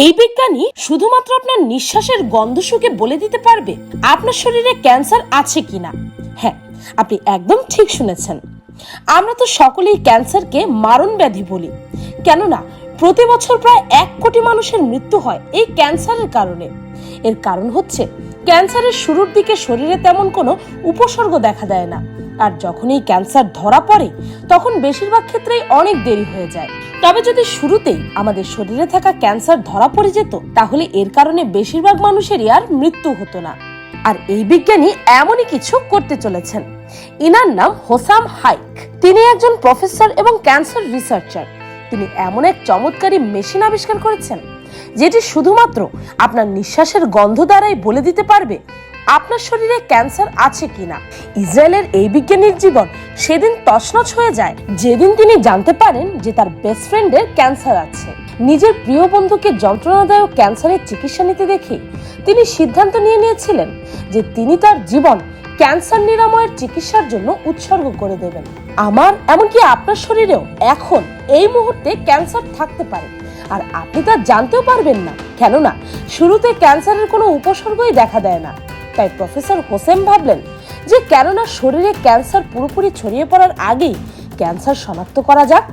এই বিজ্ঞানী শুধুমাত্র আপনার নিঃশ্বাসের গন্ধ শুকে বলে দিতে পারবে আপনার শরীরে ক্যান্সার আছে কিনা। হ্যাঁ আপনি একদম ঠিক শুনেছেন। আমরা তো সকলেই ক্যান্সারকে মারণ ব্যাধি বলি। কেননা, প্রতি বছর প্রায় এক কোটি মানুষের মৃত্যু হয় এই ক্যান্সারের কারণে। এর কারণ হচ্ছে, ক্যান্সারের শুরুর দিকে শরীরে তেমন কোনো উপসর্গ দেখা দেয় না। আর যখন এই ক্যান্সার ধরা পড়ে, তখন বেশিরভাগ ক্ষেত্রেই অনেক দেরি হয়ে যায়। তবে যদি শুরুতেই আমাদের শরীরে থাকা ক্যান্সার ধরা পড়ে যেত, তাহলে এর কারণে বেশিরভাগ মানুষেরই আর মৃত্যু হতো না। আর এই বিজ্ঞানী এমনই কিছু করতে চলেছেন। ইনার নাম হোসাম হাইক। তিনি একজন প্রফেসর এবং ক্যান্সার রিসার্চার। তিনি এমন এক চমৎকারী মেশিন আবিষ্কার করেছেন যেটি শুধুমাত্র আপনার নিঃশ্বাসের গন্ধ দ্বারাই বলে দিতে পারবে আপনার শরীরে ক্যান্সার আছে কিনা। ইসরায়েলের এই বিজ্ঞানীর জীবন সেদিন তছনছ হয়ে যায়। যেদিন তিনি জানতে পারেন যে তার বেস্ট ফ্রেন্ডের ক্যান্সার আছে। নিজের প্রিয় বন্ধুকে যন্ত্রণাদায়ক ক্যান্সারের চিকিৎসা নিতে দেখে তিনি সিদ্ধান্ত নিয়ে নিয়েছিলেন যে তিনি তার জীবন ক্যান্সার নিরাময়ের চিকিৎসার জন্য উৎসর্গ করে দেবেন। আমার, এমনকি আপনার শরীরেও এখন এই মুহূর্তে ক্যান্সার থাকতে পারে। আর আপনি তা জানতেও পারবেন না। কেননা, শুরুতে ক্যান্সারের কোনো উপসর্গই দেখা দেয় না। তাই প্রফেসর হোসেন ভাবলেন যে কেননা শরীরে ক্যান্সার পুরোপুরি ছড়িয়ে পড়ার আগেই ক্যান্সার শনাক্ত করা যাক।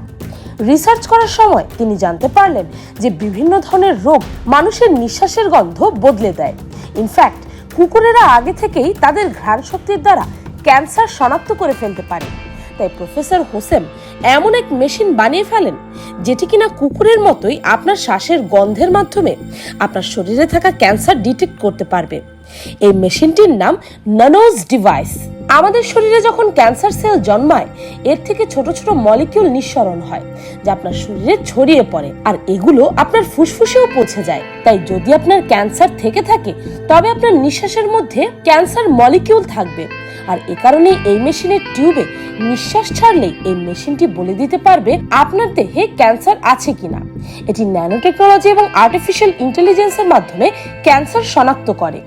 রিসার্চ করার সময় তিনি জানতে পারলেন যে বিভিন্ন ধরনের রোগ মানুষের নিঃশ্বাসের গন্ধ বদলে দেয়। ইনফ্যাক্ট কুকুরেরা আগে থেকেই তাদের ঘ্রাণ শক্তির দ্বারা ক্যান্সার শনাক্ত করে ফেলতে পারে। তাই প্রফেসর হোসেন এমন এক মেশিন বানিয়ে ফেলেন যেটি কিনা কুকুরের মতোই আপনার শ্বাসের গন্ধের মাধ্যমে আপনার শরীরে থাকা ক্যান্সার ডিটেক্ট করতে পারবে। এই মেশিনটির নাম নানোজ ডিভাইস। আমাদের শরীরে যখন ক্যান্সার সেল জন্মায়, এর থেকে ছোট ছোট মলিকিউল নিঃসরণ হয়, যা আপনার শরীরে ছড়িয়ে পড়ে আর এগুলো আপনার ফুসফুসেও পৌঁছে যায়। তাই যদি আপনার ক্যান্সার থেকে থাকে, তবে আপনার নিঃশ্বাসের মধ্যে ক্যান্সার মলিকিউল থাকবে। আর এ কারণে এই মেশিনের টিউবে নিঃশ্বাস ছাড়লেই এই মেশিনটি বলে দিতে পারবে আপনার দেহে ক্যান্সার আছে কিনা। এটি ন্যানো টেকনোলজি এবং আর্টিফিশিয়াল ইন্টেলিজেন্সের মাধ্যমে ক্যান্সার শনাক্ত করে।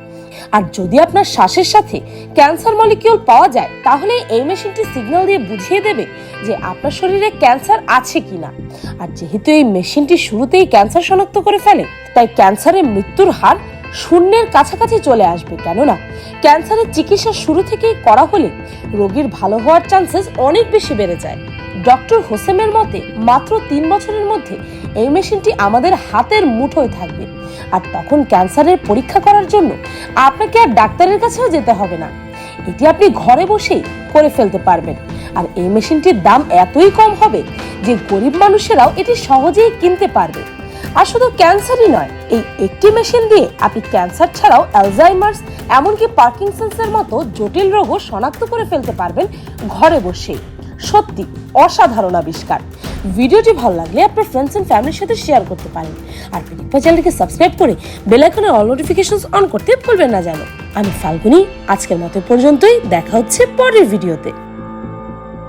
আর যদি আপনার শ্বাসের সাথে ক্যান্সার মলিকিউল পাওয়া যায়, তাহলে এই মেশিনটি সিগন্যাল দিয়ে বুঝিয়ে দেবে যে আপনার শরীরে ক্যান্সার আছে কিনা। আর যেহেতু এই মেশিনটি শুরুতেই ক্যান্সার শনাক্ত করে ফেলে, তাই ক্যান্সারের মৃত্যুর হার শূন্যের কাছাকাছি চলে আসবে। কেননা, ক্যান্সারের চিকিৎসা শুরু থেকেই করা হলে রোগীর ভালো হওয়ার চান্সেস অনেক বেশি বেড়ে যায়। ডক্টর হোসেমের মতে মাত্র তিন বছরের মধ্যে এই মেশিনটি আমাদের হাতের মুঠোয় থাকবে। আর তখন ক্যান্সারের পরীক্ষা করার জন্য আপনাকে আর ডাক্তারের কাছেও যেতে হবে না। এটি আপনি ঘরে বসেই করে ফেলতে পারবেন। আর এই মেশিনটির দাম এতই কম হবে যে গরিব মানুষেরাও এটি সহজেই কিনতে পারবে। আর শুধু ক্যান্সারই নয়, এই একটি মেশিন দিয়ে আপনি ক্যান্সার ছাড়াও অ্যালজাইমার্স, এমনকি পার্কিনসন্সের মতো জটিল রোগও শনাক্ত করে ফেলতে পারবেন ঘরে বসেই। সত্যি অসাধারণ আবিষ্কার। ভিডিওটি ভালো লাগলে আপনার ফ্রেন্ডস অ্যান্ড ফ্যামিলির সাথে শেয়ার করতে পারেন। আর পিনিকপা চ্যানেলকে সাবস্ক্রাইব করে বেলাইকনের অল নোটিফিকেশন অন করতে ভুলবেন না যেন। আমি ফাল্গুনি, আজকের মতো পর্যন্তই, দেখা হচ্ছে পরের ভিডিওতে